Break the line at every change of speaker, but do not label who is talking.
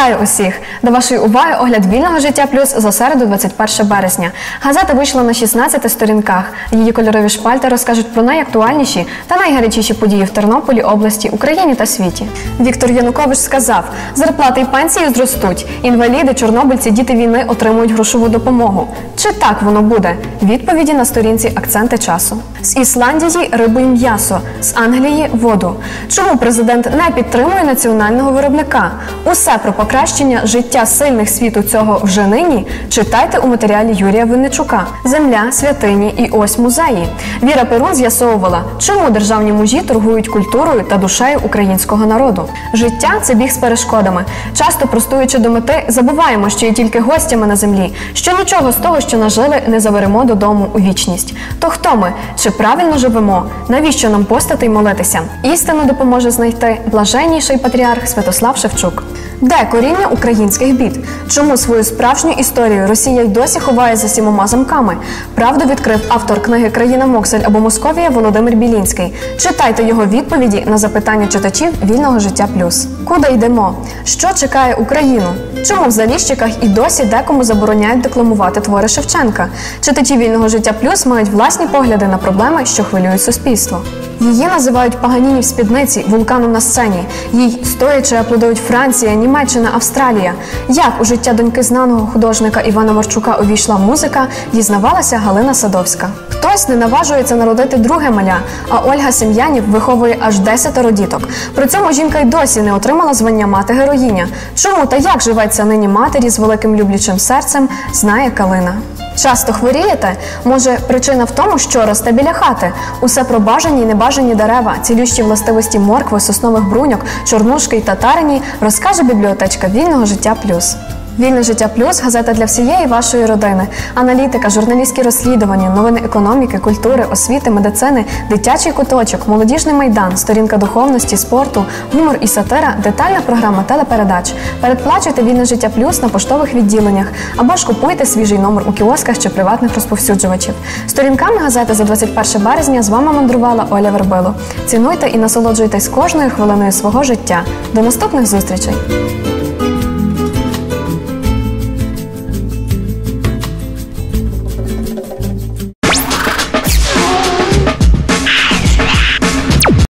Вітаю усіх! До вашої уваги огляд вільного життя плюс за середу, 21 березня. Газета вийшла на 16 сторінках. Її кольорові шпальти розкажуть про найактуальніші та найгарячіші події в Тернополі, області, Україні та світі. Віктор Янукович сказав: зарплати і пенсії зростуть. Інваліди, чорнобильці, діти війни отримують грошову допомогу. Чи так воно буде? Відповіді на сторінці акценти часу. З Ісландії рибу і м'ясо, з Англії воду. Чому президент не підтримує національного виробника? Усе про покращення життя сильних світу цього вже нині читайте у матеріалі Юрія Винничука Земля, святині і ось музеї. Віра Перун з'ясовувала, чому державні мужі торгують культурою та душею українського народу. Життя це біг з перешкодами. Часто простуючи до мети, забуваємо, що є тільки гостями на землі, що нічого з того, що нажили, не заберемо додому у вічність. То хто ми? Чи правильно живемо? Навіщо нам постати й молитися? Істину допоможе знайти блаженніший патріарх Святослав Шевчук. Де коріння українських бід? Чому свою справжню історію Росія й досі ховає за сімома замками? Правду відкрив автор книги Країна Моксель або Московія Володимир Білінський. Читайте його відповіді на запитання читачів вільного життя плюс. Куди йдемо? Що чекає Україну? Чому в заліщиках і досі декому забороняють декламувати твори Шевченка? Читачі вільного життя плюс мають власні погляди на проблеми, що хвилюють суспільство. Її називають Паганіні в спідниці вулканом на сцені. Їй стоячи аплодують Франція, Німеччина, Австралія. Як у життя доньки знаного художника Івана Марчука увійшла музика, дізнавалася Галина Садовська. Хтось не наважується народити друге маля, а Ольга Сем'янів виховує аж десятеро діток. При цьому жінка й досі не отримала звання мати героїня. Чому та як живеться нині матері з великим люблячим серцем, знає Калина. Часто хворієте? Може, причина в тому, що росте біля хати. Усе про бажані й небажані дерева, цілющі властивості моркви, соснових бруньок, чорнушки й татарині розкаже бібліотечка вільного життя плюс. Вільне життя плюс газета для всієї вашої родини. Аналітика, журналістські розслідування, новини економіки, культури, освіти, медицини, дитячий куточок, молодіжний майдан, сторінка духовності, спорту, гумор і сатира, детальна програма телепередач. Передплачуйте вільне життя плюс на поштових відділеннях або ж купуйте свіжий номер у кіосках чи приватних розповсюджувачів. Сторінками газети за 21 березня з вами мандрувала Оля Вербило. Цінуйте і насолоджуйтесь кожною хвилиною свого життя. До наступних зустрічей!